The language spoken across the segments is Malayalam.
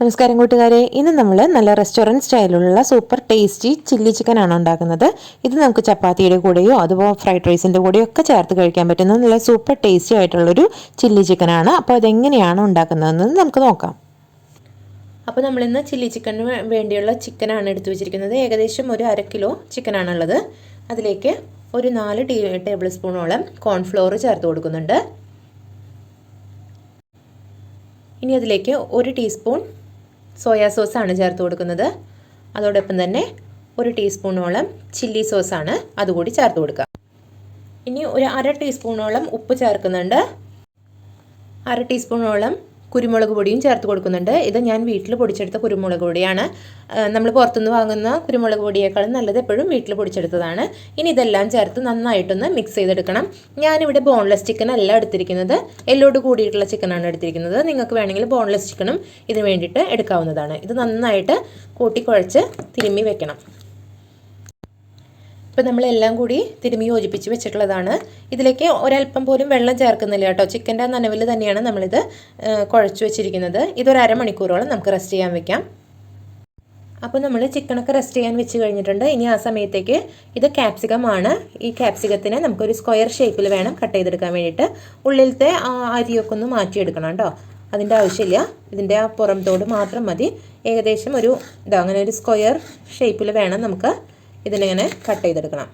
നമസ്കാരം കൂട്ടുകാരെ. ഇന്ന് നമ്മൾ നല്ല റെസ്റ്റോറന്റ് സ്റ്റൈലിലുള്ള സൂപ്പർ ടേസ്റ്റി ചില്ലി ചിക്കൻ ആണ് ഉണ്ടാക്കുന്നത്. ഇത് നമുക്ക് ചപ്പാത്തിയുടെ കൂടെയോ അതുപോലെ ഫ്രൈഡ് റൈസിന്റെ കൂടെയോ ഒക്കെ ചേർത്ത് കഴിക്കാൻ പറ്റുന്ന നല്ല സൂപ്പർ ടേസ്റ്റി ആയിട്ടുള്ളൊരു ചില്ലി ചിക്കനാണ് അപ്പോൾ അതെങ്ങനെയാണ് ഉണ്ടാക്കുന്നതെന്ന് നമുക്ക് നോക്കാം. അപ്പോൾ നമ്മളിന്ന് ചില്ലി ചിക്കന് വേണ്ടിയുള്ള ചിക്കനാണ് എടുത്തു വെച്ചിരിക്കുന്നത്. ഏകദേശം ഒരു അര കിലോ ചിക്കനാണുള്ളത് അതിലേക്ക് ഒരു നാല് ടീ ടേബിൾ സ്പൂണോളം കോൺഫ്ലോർ ചേർത്ത് കൊടുക്കുന്നുണ്ട്. ഇനി അതിലേക്ക് ഒരു ടീസ്പൂൺ സോയാ സോസാണ് ചേർത്ത് കൊടുക്കുന്നത്. അതോടൊപ്പം തന്നെ ഒരു ടീസ്പൂണോളം ചില്ലി സോസാണ് അതുകൂടി ചേർത്ത് കൊടുക്കുക. ഇനി ഒരു അര ടീസ്പൂണോളം ഉപ്പ് ചേർക്കുന്നുണ്ട്. അര ടീസ്പൂണോളം കുരുമുളക് പൊടിയും ചേർത്ത് കൊടുക്കുന്നുണ്ട്. ഇത് ഞാൻ വീട്ടിൽ പൊടിച്ചെടുത്ത കുരുമുളക് പൊടിയാണ്. നമ്മൾ പുറത്തുനിന്ന് വാങ്ങുന്ന കുരുമുളക് പൊടിയേക്കാളും നല്ലത് എപ്പോഴും വീട്ടിൽ പൊടിച്ചെടുത്തതാണ്. ഇനി ഇതെല്ലാം ചേർത്ത് നന്നായിട്ടൊന്ന് മിക്സ് ചെയ്തെടുക്കണം. ഞാനിവിടെ ബോൺലെസ് ചിക്കൻ അല്ല എടുത്തിരിക്കുന്നത്. എല്ലോട് കൂടിയിട്ടുള്ള ചിക്കനാണ് എടുത്തിരിക്കുന്നത്. നിങ്ങൾക്ക് വേണമെങ്കിൽ ബോൺലെസ് ചിക്കനും ഇതിന് വേണ്ടിയിട്ട് എടുക്കാവുന്നതാണ്. ഇത് നന്നായിട്ട് കൂട്ടിക്കുഴച്ച് തിരുമ്മി വെക്കണം. ഇപ്പം നമ്മളെല്ലാം കൂടി തിരുമി യോജിപ്പിച്ച് വെച്ചിട്ടുള്ളതാണ്. ഇതിലേക്ക് ഒരല്പം പോലും വെള്ളം ചേർക്കുന്നില്ല കേട്ടോ. ചിക്കന്റെ നനവിൽ തന്നെയാണ് നമ്മളിത് കുഴച്ച് വെച്ചിരിക്കുന്നത്. ഇതൊരു അരമണിക്കൂറോളം നമുക്ക് റെസ്റ്റ് ചെയ്യാൻ വെക്കാം. അപ്പോൾ നമ്മൾ ചിക്കനൊക്കെ റെസ്റ്റ് ചെയ്യാൻ വെച്ച് കഴിഞ്ഞിട്ടുണ്ട്. ഇനി ആ സമയത്തേക്ക് ഇത് ക്യാപ്സിക്കം ആണ്. ഈ ക്യാപ്സിക്കത്തിനെ നമുക്കൊരു സ്ക്വയർ ഷേപ്പിൽ വേണം കട്ട് ചെയ്തെടുക്കാൻ വേണ്ടിയിട്ട്. ഉള്ളിലത്തെ അരിയൊക്കെ ഒന്ന് മാറ്റിയെടുക്കണം കേട്ടോ. അതിന്റെ ആവശ്യമില്ല. ഇതിന്റെ ആ പുറം തോട് മാത്രം മതി. ഏകദേശം ഒരു ഇതാ അങ്ങനെ ഒരു സ്ക്വയർ ഷേപ്പിൽ വേണം നമുക്ക് ഇതിനിങ്ങനെ കട്ട് ചെയ്തെടുക്കണം.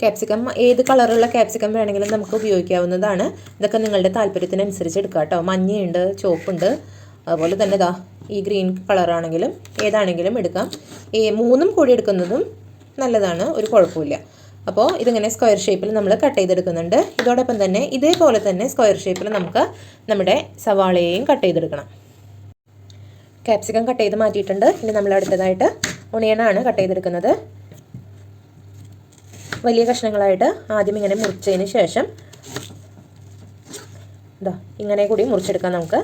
ക്യാപ്സിക്കം ഏത് കളറുള്ള ക്യാപ്സിക്കം വേണമെങ്കിലും നമുക്ക് ഉപയോഗിക്കാവുന്നതാണ്. ഇതൊക്കെ നിങ്ങളുടെ താല്പര്യത്തിനനുസരിച്ച് എടുക്കുക കേട്ടോ. മഞ്ഞയുണ്ട് ചുവപ്പുണ്ട്. അതുപോലെ തന്നെ ഇതാ ഈ ഗ്രീൻ കളറാണെങ്കിലും ഏതാണെങ്കിലും എടുക്കാം. ഈ മൂന്നും കൂടി എടുക്കുന്നതും നല്ലതാണ് ഒരു കുഴപ്പമില്ല. അപ്പോൾ ഇതിങ്ങനെ സ്ക്വയർ ഷേപ്പിൽ നമ്മൾ കട്ട് ചെയ്തെടുക്കുന്നുണ്ട്. ഇതോടൊപ്പം തന്നെ ഇതേപോലെ തന്നെ സ്ക്വയർ ഷേപ്പിൽ നമുക്ക് നമ്മുടെ സവാളയെയും കട്ട് ചെയ്തെടുക്കണം. ക്യാപ്സിക്കം കട്ട് ചെയ്ത് മാറ്റിയിട്ടുണ്ട്. ഇനി നമ്മൾ അടുത്തതായിട്ട് ഒണിയനാണ് കട്ട് ചെയ്തെടുക്കുന്നത്. വലിയ കഷ്ണങ്ങളായിട്ട് ആദ്യം ഇങ്ങനെ മുറിച്ചതിന് ശേഷം ഇതാ ഇങ്ങനെ കൂടി മുറിച്ചെടുക്കാം നമുക്ക്.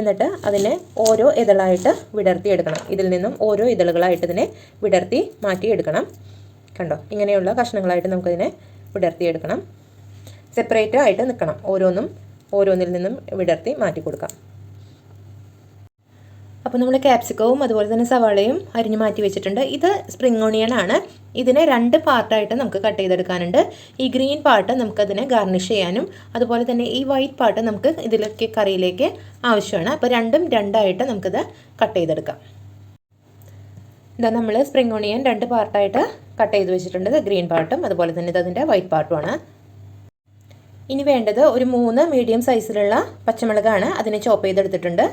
എന്നിട്ട് അതിനെ ഓരോ ഇതളായിട്ട് വിടർത്തിയെടുക്കണം ഇതിൽ നിന്നും ഓരോ ഇതളുകളായിട്ട് ഇതിനെ വിടർത്തി മാറ്റിയെടുക്കണം കണ്ടോ? ഇങ്ങനെയുള്ള കഷ്ണങ്ങളായിട്ട് നമുക്കതിനെ വിടർത്തിയെടുക്കണം സെപ്പറേറ്റ് ആയിട്ട് നിൽക്കണം ഓരോന്നും ഓരോന്നിൽ നിന്നും വിടർത്തി മാറ്റി കൊടുക്കാം. അപ്പോൾ നമ്മൾ ക്യാപ്സിക്കവും അതുപോലെ തന്നെ സവാളയും അരിഞ്ഞു മാറ്റി വെച്ചിട്ടുണ്ട്. ഇത് സ്പ്രിംഗ് ഓണിയൻ ആണ്. ഇതിനെ രണ്ട് പാർട്ടായിട്ട് നമുക്ക് കട്ട് ചെയ്തെടുക്കാനുണ്ട്. ഈ ഗ്രീൻ പാർട്ട് നമുക്കതിനെ ഗാർണിഷ് ചെയ്യാനും അതുപോലെ തന്നെ ഈ വൈറ്റ് പാർട്ട് നമുക്ക് ഇതിലേക്ക് കറിയിലേക്ക് ആവശ്യമാണ്. അപ്പോൾ രണ്ടും രണ്ടായിട്ട് നമുക്കിത് കട്ട് ചെയ്തെടുക്കാം. ഇതാ നമ്മൾ സ്പ്രിംഗ് ഓണിയൻ രണ്ട് പാർട്ടായിട്ട് കട്ട് ചെയ്ത് വെച്ചിട്ടുണ്ട്. ഇത് ഗ്രീൻ പാർട്ടും അതുപോലെ തന്നെ ഇത് അതിന്റെ വൈറ്റ് പാർട്ടുമാണ് ഇനി വേണ്ടത് ഒരു മൂന്ന് മീഡിയം സൈസിലുള്ള പച്ചമുളകാണ്. അതിനെ ചോപ്പ് ചെയ്തെടുത്തിട്ടുണ്ട്.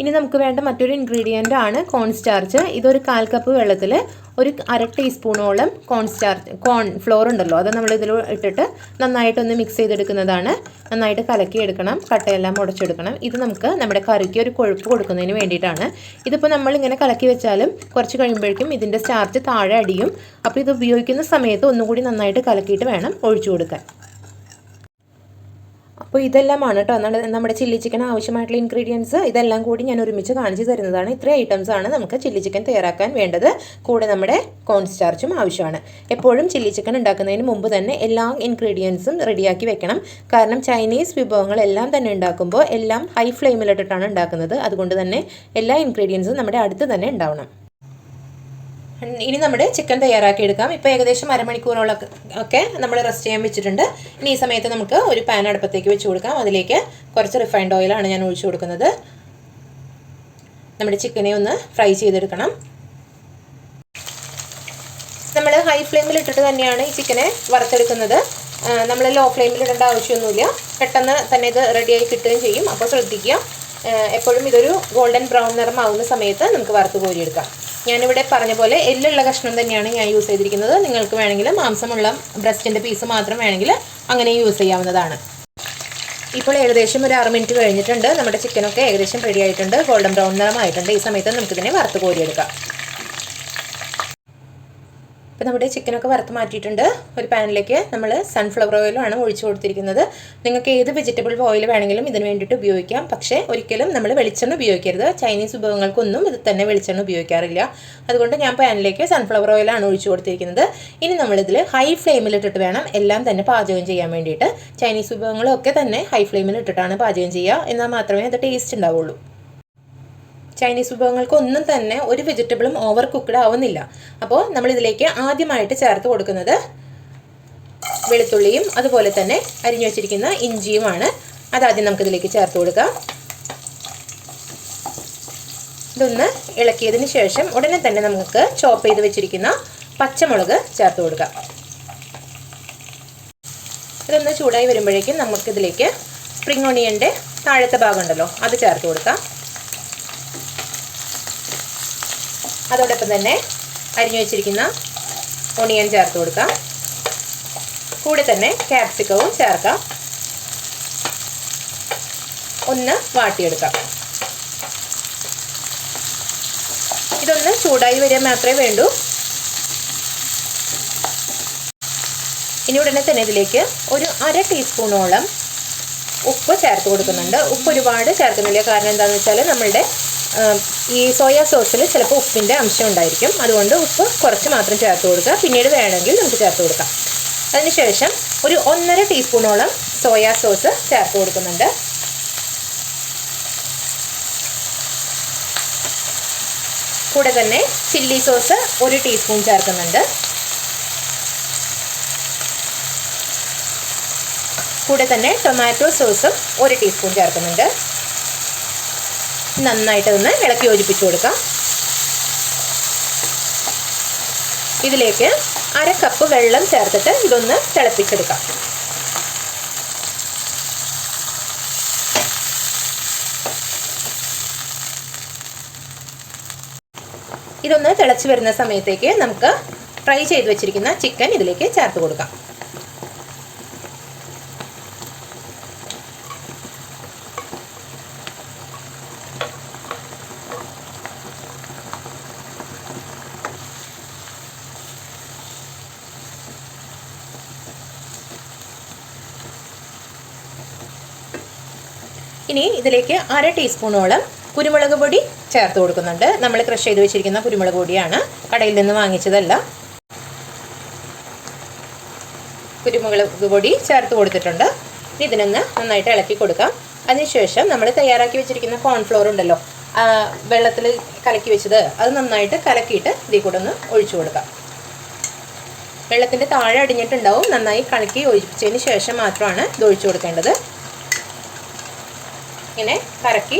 ഇനി നമുക്ക് വേണ്ട മറ്റൊരു ഇൻഗ്രീഡിയന്റ് ആണ് കോൺ സ്റ്റാർച്ച് ഇതൊരു കാൽ കപ്പ് വെള്ളത്തിൽ ഒരു അര ടീസ്പൂണോളം കോൺ സ്റ്റാർച്ച് കോൺ ഫ്ലോർ ഉണ്ടല്ലോ അത് നമ്മൾ ഇതിൽ ഇട്ടിട്ട് നന്നായിട്ടൊന്ന് മിക്സ് ചെയ്തെടുക്കുന്നതാണ്. നന്നായിട്ട് കലക്കി എടുക്കണം കട്ടയെല്ലാം മുടച്ചെടുക്കണം. ഇത് നമുക്ക് നമ്മുടെ കറിക്ക് ഒരു കൊഴുപ്പ് കൊടുക്കുന്നതിന് വേണ്ടിയിട്ടാണ്. ഇതിപ്പോൾ നമ്മൾ ഇങ്ങനെ കലക്കി വെച്ചാലും കുറച്ച് കഴിയുമ്പോഴേക്കും ഇതിന്റെ സ്റ്റാർച്ച് താഴെ അടിയും. അപ്പോൾ ഇത് ഉപയോഗിക്കുന്ന സമയത്ത് ഒന്നുകൂടി നന്നായിട്ട് കലക്കിയിട്ട് വേണം ഒഴിച്ചു കൊടുക്കാൻ. അപ്പോൾ ഇതെല്ലാമാണ് കേട്ടോ. നമ്മുടെ നമ്മുടെ ചില്ലി ചിക്കൻ ആവശ്യമായിട്ടുള്ള ഇൻഗ്രീഡിയൻസ് ഇതെല്ലാം കൂടി ഞാൻ ഒരുമിച്ച് കാണിച്ചു തരുന്നതാണ്. ഇത്രയും ഐറ്റംസ് ആണ് നമുക്ക് ചില്ലി ചിക്കൻ തയ്യാറാക്കാൻ വേണ്ടത്. കൂടെ നമ്മുടെ കോൺ സ്റ്റാർച്ചും ആവശ്യമാണ്. എപ്പോഴും ചില്ലി ചിക്കൻ ഉണ്ടാക്കുന്നതിന് മുമ്പ് തന്നെ എല്ലാ ഇൻഗ്രീഡിയൻസും റെഡിയാക്കി വെക്കണം. കാരണം ചൈനീസ് വിഭവങ്ങളെല്ലാം തന്നെ ഉണ്ടാക്കുമ്പോൾ എല്ലാം ഹൈ ഫ്ലെയിമിലിട്ടിട്ടാണ് ഉണ്ടാക്കുന്നത്. അതുകൊണ്ട് തന്നെ എല്ലാ ഇൻഗ്രീഡിയൻസും നമ്മുടെ അടുത്ത് തന്നെ ഉണ്ടാവണം. ഇനി നമ്മുടെ ചിക്കൻ തയ്യാറാക്കി എടുക്കാം ഇപ്പോൾ ഏകദേശം അരമണിക്കൂറോളം ഒക്കെ നമ്മൾ റെസ്റ്റ് ചെയ്യാൻ വെച്ചിട്ടുണ്ട്. ഇനി ഈ സമയത്ത് നമുക്ക് ഒരു പാൻ അടുപ്പത്തേക്ക് വെച്ച് കൊടുക്കാം. അതിലേക്ക് കുറച്ച് റിഫൈൻഡ് ഓയിലാണ് ഞാൻ ഒഴിച്ചു കൊടുക്കുന്നത്. നമ്മുടെ ചിക്കനെ ഒന്ന് ഫ്രൈ ചെയ്തെടുക്കണം. നമ്മൾ ഹൈ ഫ്ലെയിമിൽ ഇട്ടിട്ട് തന്നെയാണ് ഈ ചിക്കനെ വറുത്തെടുക്കുന്നത്. നമ്മൾ ലോ ഫ്ലെയിമിൽ ഇടേണ്ട ആവശ്യമൊന്നുമില്ല. പെട്ടെന്ന് തന്നെ ഇത് റെഡിയായി കിട്ടുകയും ചെയ്യും. അപ്പോൾ ശ്രദ്ധിക്കുക. എപ്പോഴും ഇതൊരു ഗോൾഡൻ ബ്രൗൺ നിറമാവുന്ന സമയത്ത് നമുക്ക് വറുത്ത് കോരിയെടുക്കാം. ഞാനിവിടെ പറഞ്ഞ പോലെ എല്ലുള്ള കഷ്ണം തന്നെയാണ് ഞാൻ യൂസ് ചെയ്തിരിക്കുന്നത്. നിങ്ങൾക്ക് വേണമെങ്കിൽ മാംസമുള്ള ബ്രസ്റ്റിന്റെ പീസ് മാത്രം വേണമെങ്കിൽ അങ്ങനെ യൂസ് ചെയ്യാവുന്നതാണ്. ഇപ്പോൾ ഏകദേശം ഒരു ആറ് മിനിറ്റ് കഴിഞ്ഞിട്ടുണ്ട്. നമ്മുടെ ചിക്കനൊക്കെ ഏകദേശം റെഡി ആയിട്ടുണ്ട്. ഗോൾഡൻ ബ്രൗൺ നിറമായിട്ടുണ്ട്. ഈ സമയത്ത് നമുക്കിതിനെ വറുത്ത് കോരിയെടുക്കാം. അപ്പോൾ നമ്മുടെ ചിക്കനൊക്കെ വറുത്ത് മാറ്റിയിട്ടുണ്ട്. ഒരു പാനിലേക്ക് നമ്മൾ സൺഫ്ലവർ ഓയിലാണ് ഒഴിച്ചു കൊടുത്തിരിക്കുന്നത്. നിങ്ങൾക്ക് ഏത് വെജിറ്റബിൾ ഓയിൽ വേണമെങ്കിലും ഇതിന് വേണ്ടിയിട്ട് ഉപയോഗിക്കാം. പക്ഷേ ഒരിക്കലും നമ്മൾ വെളിച്ചെണ്ണ ഉപയോഗിക്കരുത്. ചൈനീസ് വിഭവങ്ങൾക്കൊന്നും ഇത് തന്നെ വെളിച്ചെണ്ണ ഉപയോഗിക്കാറില്ല. അതുകൊണ്ട് ഞാൻ പാനിലേക്ക് സൺഫ്ലവർ ഓയിലാണ് ഒഴിച്ചു കൊടുത്തിരിക്കുന്നത്. ഇനി നമ്മളിതിൽ ഹൈ ഫ്ലെയിമിൽ ഇട്ടിട്ട് വേണം എല്ലാം തന്നെ പാചകം ചെയ്യാൻ വേണ്ടിയിട്ട്. ചൈനീസ് വിഭവങ്ങളൊക്കെ തന്നെ ഹൈ ഫ്ലെയിമിൽ ഇട്ടിട്ടാണ് പാചകം ചെയ്യുക. എന്നാൽ മാത്രമേ അത് ടേസ്റ്റ് ഉണ്ടാവുള്ളൂ. ചൈനീസ് വിഭവങ്ങൾക്ക് ഒന്നും തന്നെ ഒരു വെജിറ്റബിളും ഓവർ കുക്ക്ഡ് ആവുന്നില്ല. അപ്പോൾ നമ്മൾ ഇതിലേക്ക് ആദ്യമായിട്ട് ചേർത്ത് കൊടുക്കുന്നത് വെളുത്തുള്ളിയും അതുപോലെ തന്നെ അരിഞ്ഞു വെച്ചിരിക്കുന്ന ഇഞ്ചിയുമാണ്. അതാദ്യം നമുക്കിതിലേക്ക് ചേർത്ത് കൊടുക്കാം. ഇതൊന്ന് ഇളക്കിയതിന് ശേഷം ഉടനെ തന്നെ നമുക്ക് ചോപ്പ് ചെയ്ത് വെച്ചിരിക്കുന്ന പച്ചമുളക് ചേർത്ത് കൊടുക്കാം. ഇതൊന്ന് ചൂടായി വരുമ്പോഴേക്കും നമുക്കിതിലേക്ക് സ്പ്രിംഗ് ഓണിയന്റെ താഴത്തെ ഭാഗം ഉണ്ടല്ലോ അത് ചേർത്ത് കൊടുക്കാം. അതോടൊപ്പം തന്നെ അരിഞ്ഞു വെച്ചിരിക്കുന്ന ഒണിയൻ ചേർത്ത് കൊടുക്കാം. കൂടെ തന്നെ ക്യാപ്സിക്കവും ചേർക്കാം. ഒന്ന് വാട്ടിയെടുക്കാം. ഇതൊന്ന് ചൂടായി വരിക മാത്രമേ വേണ്ടൂ. ഇനി ഉടനെ തന്നെ ഇതിലേക്ക് ഒരു അര ടീസ്പൂണോളം ഉപ്പ് ചേർത്ത് കൊടുക്കുന്നുണ്ട്. ഉപ്പ് ഒരുപാട് ചേർക്കുന്നില്ല. കാരണം എന്താണെന്ന് വെച്ചാൽ നമ്മളുടെ ഈ സോയാ സോസിൽ ചിലപ്പോൾ ഉപ്പിന്റെ അംശം ഉണ്ടായിരിക്കും. അതുകൊണ്ട് ഉപ്പ് കുറച്ച് മാത്രം ചേർത്ത് കൊടുക്കുക. പിന്നീട് വേണമെങ്കിൽ നമുക്ക് ചേർത്ത് കൊടുക്കാം. അതിനുശേഷം ഒരു ഒന്നര ടീസ്പൂണോളം സോയാ സോസ് ചേർത്ത് കൊടുക്കുന്നുണ്ട്. കൂടെ തന്നെ ചില്ലി സോസ് ഒരു ടീസ്പൂൺ ചേർക്കുന്നുണ്ട്. കൂടെ തന്നെ ടൊമാറ്റോ സോസും ഒരു ടീസ്പൂൺ ചേർക്കുന്നുണ്ട്. നന്നായിട്ട് ഒന്ന് ഇളക്കി യോജിപ്പിച്ച് കൊടുക്കാം. ഇതിലേക്ക് അര കപ്പ് വെള്ളം ചേർത്തിട്ട് ഇതൊന്ന് തിളപ്പിച്ചെടുക്കാം. ഇതൊന്ന് തിളച്ച് വരുന്ന സമയത്തേക്ക് നമുക്ക് ഫ്രൈ ചെയ്ത് വെച്ചിരിക്കുന്ന ചിക്കൻ ഇതിലേക്ക് ചേർത്ത് കൊടുക്കാം. ഇനി ഇതിലേക്ക് അര ടീസ്പൂണോളം കുരുമുളക് പൊടി ചേർത്ത് കൊടുക്കുന്നുണ്ട്. നമ്മൾ ക്രഷ് ചെയ്ത് വെച്ചിരിക്കുന്ന കുരുമുളക് പൊടിയാണ് കടയിൽ നിന്ന് വാങ്ങിച്ചതല്ല. കുരുമുളക് പൊടി ചേർത്ത് കൊടുത്തിട്ടുണ്ട്. ഇതിനൊന്ന് നന്നായിട്ട് ഇളക്കി കൊടുക്കാം. അതിനുശേഷം നമ്മൾ തയ്യാറാക്കി വെച്ചിരിക്കുന്ന കോൺഫ്ലോർ ഉണ്ടല്ലോ വെള്ളത്തിൽ കലക്കി വെച്ചത് അത് നന്നായിട്ട് കലക്കിയിട്ട് ഇതിൽ കൂടെ ഒന്ന് ഒഴിച്ചു കൊടുക്കാം. വെള്ളത്തിന്റെ താഴെ അടിഞ്ഞിട്ടുണ്ടാവും നന്നായി കലക്കി ഒഴിച്ചതിന് ശേഷം മാത്രമാണ് ഇത് ഒഴിച്ചു കൊടുക്കേണ്ടത്. ഇങ്ങനെ കറക്കി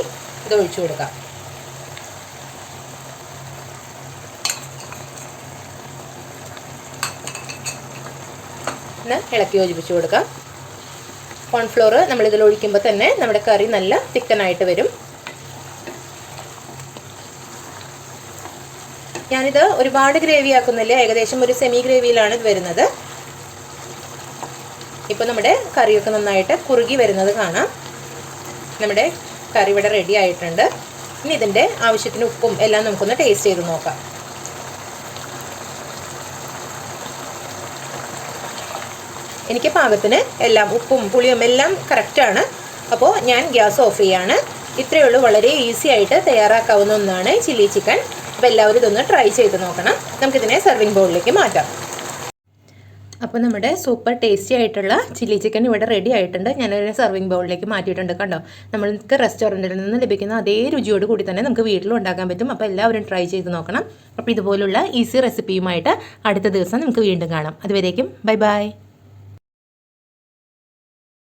ഇത് ഒഴിച്ചു കൊടുക്കാം. ഇളക്കി യോജിപ്പിച്ച് കൊടുക്കാം. കോൺഫ്ലോർ ഇതിൽ ഒഴിക്കുമ്പോൾ തന്നെ നമ്മുടെ കറി നല്ല തിക്കനായിട്ട് വരും. ഞാനിത് ഒരുപാട് ഗ്രേവി ആക്കുന്നില്ല? ഏകദേശം ഒരു സെമി ഗ്രേവിയിലാണ് ഇത് വരുന്നത്. ഇപ്പോൾ നമ്മുടെ കറിയൊക്കെ നന്നായിട്ട് കുറുകി വരുന്നത് കാണാം. നമ്മുടെ കറി ഇവിടെ റെഡി ആയിട്ടുണ്ട്. ഇനി ഇതിന്റെ ആവശ്യത്തിന് ഉപ്പും എല്ലാം നമുക്കൊന്ന് ടേസ്റ്റ് ചെയ്ത് നോക്കാം. എനിക്ക് പാകത്തിന് എല്ലാം ഉപ്പും പുളിയും എല്ലാം കറക്റ്റാണ് അപ്പോൾ ഞാൻ ഗ്യാസ് ഓഫ് ചെയ്യാണ്. ഇത്രയേ ഉള്ളൂ. വളരെ ഈസി ആയിട്ട് തയ്യാറാക്കാവുന്ന ഒന്നാണ് ചില്ലി ചിക്കൻ അപ്പോൾ എല്ലാവരും ഇതൊന്ന് ട്രൈ ചെയ്ത് നോക്കണം. നമുക്കിതിനെ സെർവിങ് ബൗളിലേക്ക് മാറ്റാം. അപ്പോൾ നമ്മുടെ സൂപ്പർ ടേസ്റ്റി ആയിട്ടുള്ള ചില്ലി ചിക്കൻ ഇവിടെ റെഡി ആയിട്ടുണ്ട്. ഞാനൊരു സെർവിങ് ബൗളിലേക്ക് മാറ്റിയിട്ടുണ്ട് കണ്ടോ? നമ്മൾക്ക് റെസ്റ്റോറന്റിൽ നിന്ന് ലഭിക്കുന്ന അതേ രുചിയോട് കൂടി തന്നെ നമുക്ക് വീട്ടിലും ഉണ്ടാക്കാൻ പറ്റും. അപ്പോൾ എല്ലാവരും ട്രൈ ചെയ്ത് നോക്കണം. അപ്പോൾ ഇതുപോലുള്ള ഈസി റെസിപ്പിയുമായിട്ട് അടുത്ത ദിവസം നമുക്ക് വീണ്ടും കാണാം. അതുവരേക്കും ബൈ ബൈ